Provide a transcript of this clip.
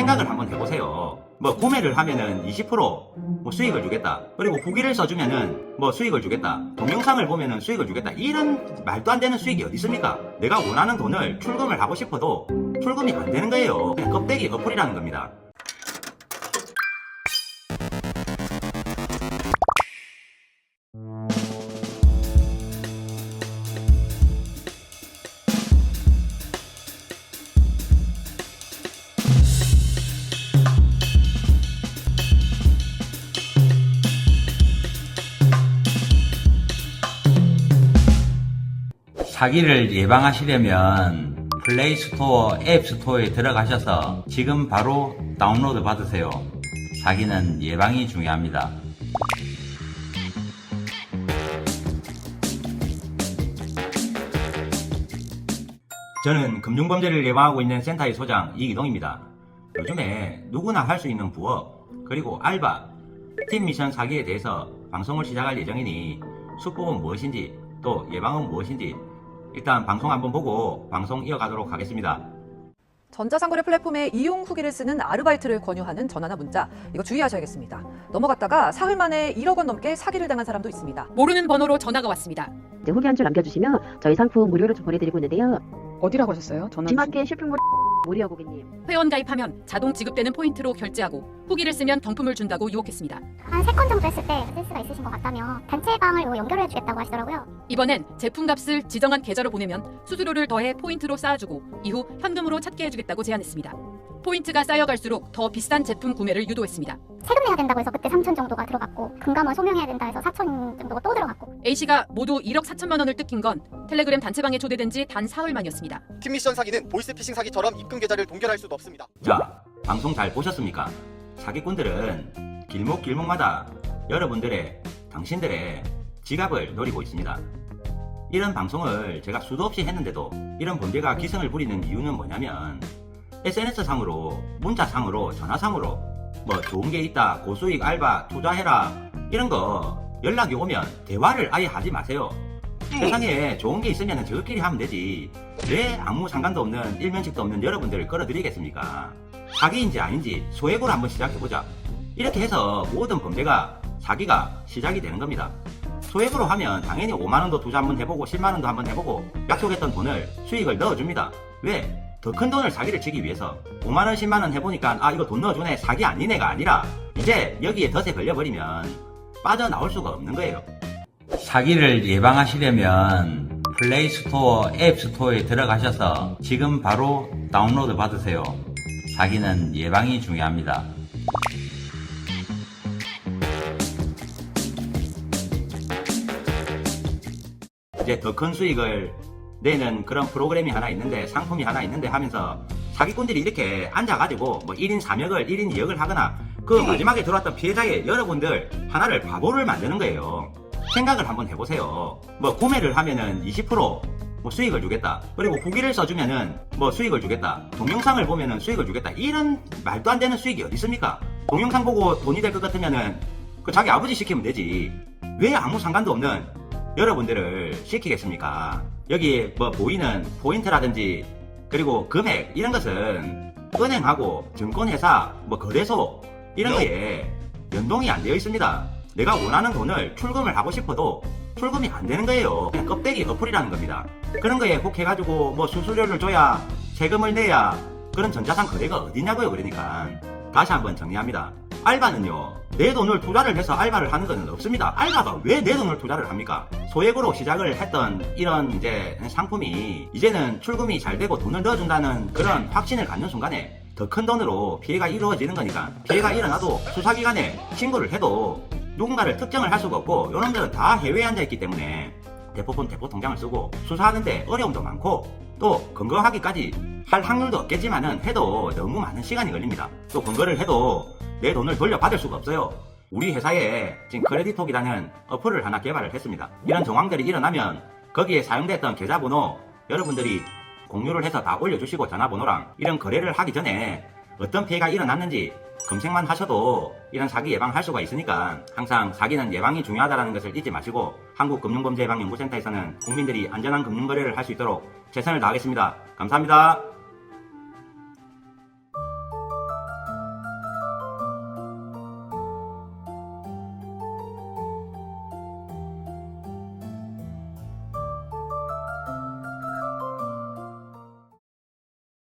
생각을 한번 해보세요. 뭐 구매를 하면은 20%뭐 수익을 주겠다. 그리고 후기를 써주면은 뭐 수익을 주겠다. 동영상을 보면은 수익을 주겠다. 이런 말도 안 되는 수익이 어디 있습니까? 내가 원하는 돈을 출금을 하고 싶어도 출금이 안 되는 거예요. 그냥 껍데기 어플이라는 겁니다. 사기를 예방하시려면 플레이 스토어 앱 스토어에 들어가셔서 지금 바로 다운로드 받으세요. 사기는 예방이 중요합니다. 저는 금융범죄를 예방하고 있는 센터의 소장 이기동입니다. 요즘에 누구나 할 수 있는 부업, 그리고 알바, 팀 미션 사기에 대해서 방송을 시작할 예정이니 수법은 무엇인지 또 예방은 무엇인지 일단 방송 한번 보고 방송 이어가도록 하겠습니다. 전자상거래 플랫폼에 이용 후기를 쓰는 아르바이트를 권유하는 전화나 문자 이거 주의하셔야겠습니다. 넘어갔다가 사흘 만에 1억 원 넘게 사기를 당한 사람도 있습니다. 모르는 번호로 전화가 왔습니다. 이제 후기 한 줄 남겨주시면 저희 상품 무료로 좀 보내드리고 있는데요. 어디라고 하셨어요? 전화 G마켓 쇼핑몰 모리아 고객님. 회원 가입하면 자동 지급되는 포인트로 결제하고 후기를 쓰면 경품을 준다고 유혹했습니다. 한 세 건 정도 했을 때 센스가 있으신 것 같다며 단체방을 요 연결해 주겠다고 하시더라고요. 이번엔 제품값을 지정한 계좌로 보내면 수수료를 더해 포인트로 쌓아주고 이후 현금으로 찾게 해주겠다고 제안했습니다. 포인트가 쌓여갈수록 더 비싼 제품 구매를 유도했습니다. 세금 내야 된다고 해서 그때 3천 정도가 들어갔고 금감원 소명해야 된다 해서 4천 정도가 또 들어갔고 A씨가 모두 1억 4천만 원을 뜯긴 건 텔레그램 단체방에 초대된 지 단 사흘 만이었습니다. 팀 미션 사기는 보이스피싱 사기처럼 입금 계좌를 동결할 수도 없습니다. 자, 방송 잘 보셨습니까? 사기꾼들은 길목 길목마다 여러분들의, 당신들의 지갑을 노리고 있습니다. 이런 방송을 제가 수도 없이 했는데도 이런 범죄가 기승을 부리는 이유는 뭐냐면 SNS상으로, 문자상으로, 전화상으로 뭐 좋은 게 있다, 고수익 알바, 투자해라 이런 거 연락이 오면 대화를 아예 하지 마세요. 세상에 좋은 게 있으면 저끼리 하면 되지. 왜 아무 상관도 없는 일면식도 없는 여러분들을 끌어들이겠습니까? 사기인지 아닌지 소액으로 한번 시작해보자. 이렇게 해서 모든 범죄가 사기가 시작이 되는 겁니다. 소액으로 하면 당연히 5만원도 투자 한번 해보고 10만원도 한번 해보고 약속했던 돈을 수익을 넣어줍니다. 왜? 더 큰 돈을 사기를 치기 위해서 5만원 10만원 해보니까 아 이거 돈 넣어주네 사기 아니네가 아니라 이제 여기에 덫에 걸려버리면 빠져나올 수가 없는 거예요. 사기를 예방하시려면 플레이스토어 앱스토어에 들어가셔서 지금 바로 다운로드 받으세요. 사기는 예방이 중요합니다. 이제 더 큰 수익을 내는 그런 프로그램이 하나 있는데 상품이 하나 있는데 하면서 사기꾼들이 이렇게 앉아가지고 뭐 1인 3역을 1인 2역을 하거나 그 마지막에 들어왔던 피해자의 여러분들 하나를 바보를 만드는 거예요. 생각을 한번 해보세요. 뭐 구매를 하면은 20%뭐 수익을 주겠다. 그리고 후기를 써주면은 뭐 수익을 주겠다. 동영상을 보면은 수익을 주겠다. 이런 말도 안 되는 수익이 어디 있습니까? 동영상 보고 돈이 될 것 같으면은 그 자기 아버지 시키면 되지. 왜 아무 상관도 없는 여러분들을 시키겠습니까? 여기 뭐 보이는 포인트라든지 그리고 금액 이런 것은 은행하고 증권회사 뭐 거래소 이런 거에 연동이 안 되어 있습니다. 내가 원하는 돈을 출금을 하고 싶어도 출금이 안 되는 거예요. 그냥 껍데기 어플이라는 겁니다. 그런 거에 혹해가지고 뭐 수수료를 줘야 세금을 내야 그런 전자상 거래가 어디냐고요. 그러니까 다시 한번 정리합니다. 알바는요 내 돈을 투자를 해서 알바를 하는 것은 없습니다. 알바가 왜 내 돈을 투자를 합니까? 소액으로 시작을 했던 이런 이제 상품이 이제는 출금이 잘 되고 돈을 넣어준다는 그런 확신을 갖는 순간에 더 큰 돈으로 피해가 이루어지는 거니까 피해가 일어나도 수사기관에 신고를 해도 누군가를 특정을 할 수가 없고 요놈들은 다 해외에 앉아 있기 때문에 대포폰 대포 통장을 쓰고 수사하는데 어려움도 많고 또 근거하기까지 할 확률도 없겠지만은 해도 너무 많은 시간이 걸립니다. 또 근거를 해도 내 돈을 돌려받을 수가 없어요. 우리 회사에 지금 크레디톡이라는 어플을 하나 개발을 했습니다. 이런 정황들이 일어나면 거기에 사용됐던 계좌번호 여러분들이 공유를 해서 다 올려주시고 전화번호랑 이런 거래를 하기 전에 어떤 피해가 일어났는지 검색만 하셔도 이런 사기 예방할 수가 있으니까 항상 사기는 예방이 중요하다는 것을 잊지 마시고 한국금융범죄예방연구센터에서는 국민들이 안전한 금융거래를 할 수 있도록 최선을 다하겠습니다. 감사합니다.